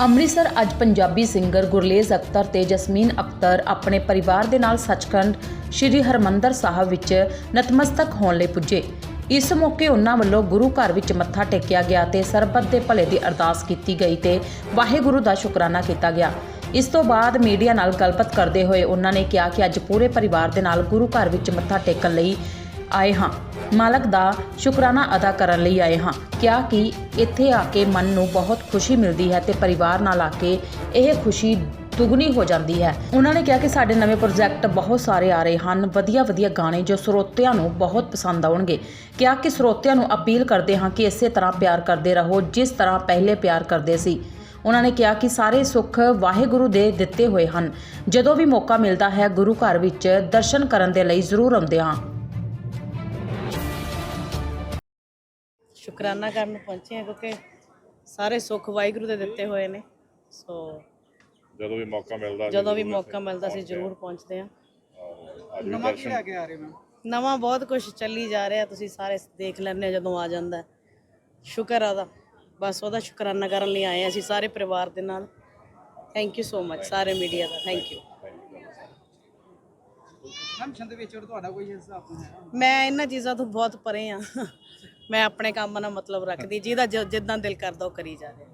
ਅੰਮ੍ਰਿਤਸਰ ਅੱਜ ਪੰਜਾਬੀ ਸਿੰਗਰ ਗੁਰਲੇਜ਼ ਅਖਤਰ ਤੇ ਜਸਮੀਨ ਅਖਤਰ ਆਪਣੇ ਪਰਿਵਾਰ ਦੇ ਨਾਲ ਸੱਚਖੰਡ ਸ੍ਰੀ ਹਰਮੰਦਰ ਸਾਹਿਬ ਵਿੱਚ ਨਤਮਸਤਕ ਹੋਣ ਲਈ ਪੁੱਜੇ। ਇਸ ਮੌਕੇ ਉਹਨਾਂ ਵੱਲੋਂ ਗੁਰੂ ਘਰ ਵਿੱਚ ਮੱਥਾ ਟੇਕਿਆ ਗਿਆ ਤੇ ਸਰਬੱਤ ਦੇ ਭਲੇ ਦੀ ਅਰਦਾਸ ਕੀਤੀ ਗਈ ਤੇ ਵਾਹਿਗੁਰੂ ਦਾ ਸ਼ੁਕਰਾਨਾ ਕੀਤਾ ਗਿਆ। ਇਸ ਤੋਂ ਬਾਅਦ ਮੀਡੀਆ ਨਾਲ ਗੱਲਬਾਤ ਕਰਦੇ ਹੋਏ ਉਹਨਾਂ ਨੇ ਕਿਹਾ ਕਿ ਅੱਜ ਪੂਰੇ ਪਰਿਵਾਰ ਦੇ ਨਾਲ ਗੁਰੂ ਘਰ ਵਿੱਚ ਮੱਥਾ ਟੇਕਣ ਲਈ ਆਏ ਹਾਂ। ਮਾਲਕ ਦਾ ਸ਼ੁਕਰਾਨਾ ਅਦਾ ਕਰਨ ਲਈ ਆਏ ਹਾਂ। ਕਿਹਾ ਕਿ ਇੱਥੇ ਆ ਕੇ ਮਨ ਨੂੰ ਬਹੁਤ ਖੁਸ਼ੀ ਮਿਲਦੀ ਹੈ ਤੇ ਪਰਿਵਾਰ ਨਾਲ ਆ ਕੇ ਇਹ ਖੁਸ਼ੀ ਦੁੱਗਣੀ ਹੋ ਜਾਂਦੀ ਹੈ। ਉਹਨਾਂ ਨੇ ਕਿਹਾ ਕਿ ਸਾਡੇ ਨਵੇਂ ਪ੍ਰੋਜੈਕਟ ਬਹੁਤ ਸਾਰੇ ਆ ਰਹੇ ਹਨ। ਵਧੀਆ ਵਧੀਆ ਗਾਣੇ ਜੋ ਸਰੋਤਿਆਂ ਨੂੰ ਬਹੁਤ ਪਸੰਦ ਆਉਣਗੇ। ਕਿਹਾ ਕਿ ਸਰੋਤਿਆਂ ਨੂੰ ਅਪੀਲ ਕਰਦੇ ਹਾਂ ਕਿ ਇਸੇ ਤਰ੍ਹਾਂ ਪਿਆਰ ਕਰਦੇ ਰਹੋ ਜਿਸ ਤਰ੍ਹਾਂ ਪਹਿਲੇ ਪਿਆਰ ਕਰਦੇ ਸੀ। ਉਹਨਾਂ ਨੇ ਕਿਹਾ ਕਿ ਸਾਰੇ ਸੁੱਖ ਵਾਹਿਗੁਰੂ ਦੇ ਦਿੱਤੇ ਹੋਏ ਹਨ। ਜਦੋਂ ਵੀ ਮੌਕਾ ਮਿਲਦਾ ਹੈ ਗੁਰੂ ਘਰ ਵਿੱਚ ਦਰਸ਼ਨ ਕਰਨ ਦੇ ਲਈ ਜ਼ਰੂਰ ਆਉਂਦੇ ਹਾਂ। ਸ਼ੁਕਰਾਨਾ ਕਰਨ ਪਹੁੰਚੇ ਹਾਂ ਕਿਉਂਕਿ ਸਾਰੇ ਸੁੱਖ ਵਾਹਿਗੁਰੂ ਦੇ ਦਿੱਤੇ ਹੋਏ ਨੇ। ਸੋ ਜਦੋਂ ਵੀ ਮੌਕਾ ਮਿਲਦਾ ਜਦੋਂ ਵੀ ਮੌਕਾ ਮਿਲਦਾ ਸੀ ਜ਼ਰੂਰ ਪਹੁੰਚਦੇ ਹਾਂ। ਅੱਜ ਵੀ ਦਰਸ਼ਨ ਕੇ ਆ ਰਹੇ ਮੈਂ ਨਵਾਂ ਬਹੁਤ ਕੁਝ ਚੱਲੀ ਜਾ ਰਿਹਾ ਤੁਸੀਂ ਸਾਰੇ ਦੇਖ ਲੈਂਦੇ ਹੋ ਜਦੋਂ ਆ ਜਾਂਦਾ ਹੈ। ਸ਼ੁਕਰ ਆਦਾ ਬਸ ਉਹਦਾ ਸ਼ੁਕਰਾਨਾ ਕਰਨ ਲਈ ਆਏ ਹਾਂ ਅਸੀਂ ਸਾਰੇ ਪਰਿਵਾਰ ਦੇ ਨਾਲ। ਥੈਂਕ ਯੂ ਸੋ ਮਚ ਸਾਰੇ ਮੀਡੀਆ ਦਾ। ਥੈਂਕ ਯੂ ਮੈਮ ਛੰਦ ਤੁਹਾਡਾ ਕੋਈ ਹੈ? ਮੈਂ ਇਹਨਾਂ ਚੀਜ਼ਾਂ ਤੋਂ ਬਹੁਤ ਪਰੇ ਆ ਮੈਂ ਆਪਣੇ ਕੰਮ ਨਾਲ ਮਤਲਬ ਰੱਖਦੀ ਜਿਹਦਾ ਜ- ਜਿੱਦਾਂ ਦਿਲ ਕਰਦਾ ਉਹ ਕਰੀ ਜਾਵੇ।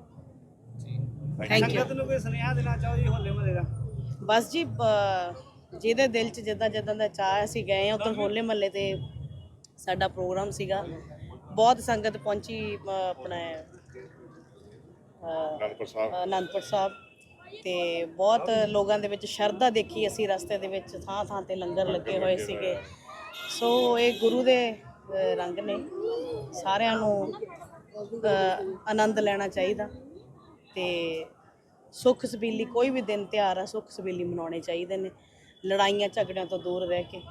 ਥੈਂਕ ਯੂ ਨੂੰ ਕੋਈ ਸੁਨੇਹਾ ਦੇਣਾ ਚਾਹੋ ਜੀ ਹੋਲੇ ਮਹੱਲੇ ਦਾ? ਬਸ ਜੀ ਬ- ਜਿਹਦੇ ਦਿਲ 'ਚ ਜਿੱਦਾਂ ਜਿੱਦਾਂ ਦਾ ਚਾਹ ਅਸੀਂ ਗਏ ਆ ਉਦੋਂ ਹੋਲੇ ਮਹੱਲੇ ਤੇ ਸਾਡਾ ਪ੍ਰੋਗਰਾਮ ਸੀਗਾ। ਬਹੁਤ ਸੰਗਤ ਪਹੁੰਚੀ ਅ, ਆਪਣਾ ਅ, ਅਨੰਦਪੁਰ ਸਾਹਿਬ। ਅਨੰਦਪੁਰ ਸਾਹਿਬ। ਤੇ ਬਹੁਤ ਲੋਕਾਂ ਦੇ ਵਿੱਚ ਸ਼ਰਧਾ ਦੇਖੀ ਅਸੀਂ ਰਸਤੇ ਦੇ ਵਿੱਚ ਥਾਂ ਥਾਂ ਤੇ ਲੰਗਰ ਲੱਗੇ ਹੋਏ ਸੀਗੇ। ਸੋ ਇਹ ਗੁਰੂ ਦੇ ਰੰਗ ਨੇ। ਸਾਰਿਆਂ ਨੂੰ ਆਨੰਦ ਲੈਣਾ ਚਾਹੀਦਾ ਤੇ ਸੁੱਖ ਸਬੀਲੀ ਕੋਈ ਵੀ ਦਿਨ ਤਿਉਹਾਰ ਆ ਸੁੱਖ ਸਬੀਲੀ ਮਨਾਉਣੇ ਚਾਹੀਦੇ ਨੇ। ਲੜਾਈਆਂ ਝਗੜਿਆਂ ਤੋਂ ਦੂਰ ਰਹਿ ਕੇ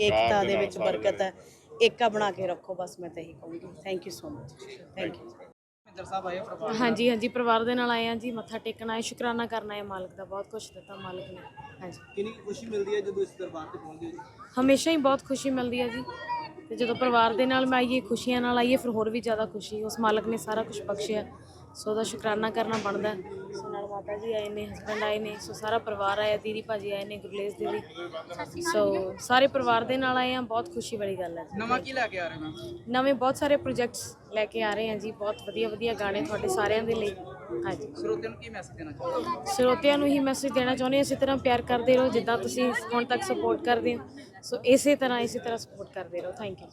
ਏਕਤਾ ਦੇ ਵਿੱਚ ਬਰਕਤ ਹੈ। ਏਕਾ ਬਣਾ ਕੇ ਰੱਖੋ ਬਸ ਮੈਂ ਤਾਂ ਇਹੀ ਕਹੂੰਗੀ। Thank you so much thank you Mahinder Sahib ਆਏ ਹੋ ਪਰਿਵਾਰ ਹਾਂਜੀ ਹਾਂਜੀ ਪਰਿਵਾਰ ਦੇ ਨਾਲ ਆਏ ਹਾਂ ਜੀ ਮੱਥਾ ਟੇਕਣ ਆਏ ਸ਼ੁਕਰਾਨਾ ਕਰਨਾ ਹੈ ਮਾਲਕ ਦਾ ਬਹੁਤ ਕੁਛ ਦਿੱਤਾ ਮਾਲਕ ਨੇ। ਹਾਂਜੀ। ਕਿੰਨੀ ਖੁਸ਼ੀ ਮਿਲਦੀ ਹੈ ਜਦੋਂ ਇਸ ਦਰਬਾਰ ਤੇ ਪਹੁੰਚਦੇ ਹੋ ਜੀ? ਹਮੇਸ਼ਾ ਹੀ ਬਹੁਤ ਖੁਸ਼ੀ ਮਿਲਦੀ ਹੈ ਜੀ। ਤੇ ਜਦੋਂ ਪਰਿਵਾਰ ਦੇ ਨਾਲ ਮੈਂ ਆਈਏ ਖੁਸ਼ੀਆਂ ਨਾਲ ਆਈਏ ਫਿਰ ਹੋਰ ਵੀ ਜ਼ਿਆਦਾ ਖੁਸ਼ੀ ਉਸ ਮਾਲਕ ਨੇ ਸਾਰਾ ਕੁਝ ਬਖਸ਼ਿਆ। ਸੋ ਉਹਦਾ ਸ਼ੁਕਰਾਨਾ ਕਰਨਾ ਬਣਦਾ। ਸੋ ਨਾਲ ਮਾਤਾ ਜੀ ਆਏ ਨੇ ਹਸਬੰਡ ਆਏ ਨੇ ਸੋ ਸਾਰਾ ਪਰਿਵਾਰ ਆਇਆ ਦੀਦੀ ਭਾਜੀ ਆਏ ਨੇ ਗੁਰਲੇਸ ਦੀਦੀ। ਸੋ ਸਾਰੇ ਪਰਿਵਾਰ ਦੇ ਨਾਲ ਆਏ ਹਾਂ ਬਹੁਤ ਖੁਸ਼ੀ ਵਾਲੀ ਗੱਲ ਹੈ ਨਵਾਂ ਕੀ ਲੈ ਕੇ ਆ ਰਹੇ ਮੈਮ? ਨਵੇਂ ਬਹੁਤ ਸਾਰੇ ਪ੍ਰੋਜੈਕਟਸ ਲੈ ਕੇ ਆ ਰਹੇ ਹਾਂ ਜੀ ਬਹੁਤ ਵਧੀਆ ਵਧੀਆ ਗਾਣੇ ਤੁਹਾਡੇ ਸਾਰਿਆਂ ਦੇ ਲਈ। ਹਾਂਜੀ। ਸਰੋਤਿਆਂ ਨੂੰ ਕੀ ਮੈਸੇਜ ਦੇਣਾ ਚਾਹੋਗੇ ਸਰੋਤਿਆਂ ਨੂੰ ਹੀ ਮੈਸੇਜ ਦੇਣਾ ਚਾਹੁੰਦੇ ਹਾਂ ਇਸੇ ਤਰ੍ਹਾਂ ਪਿਆਰ ਕਰਦੇ ਰਹੋ ਜਿੱਦਾਂ ਤੁਸੀਂ ਹੁਣ ਤੱਕ ਸਪੋਰਟ ਕਰਦੇ ਹੋ। ਸੋ ਇਸੇ ਤਰ੍ਹਾਂ ਇਸੇ ਤਰ੍ਹਾਂ ਸਪੋਰਟ ਕਰਦੇ ਰਹੋ। Thank you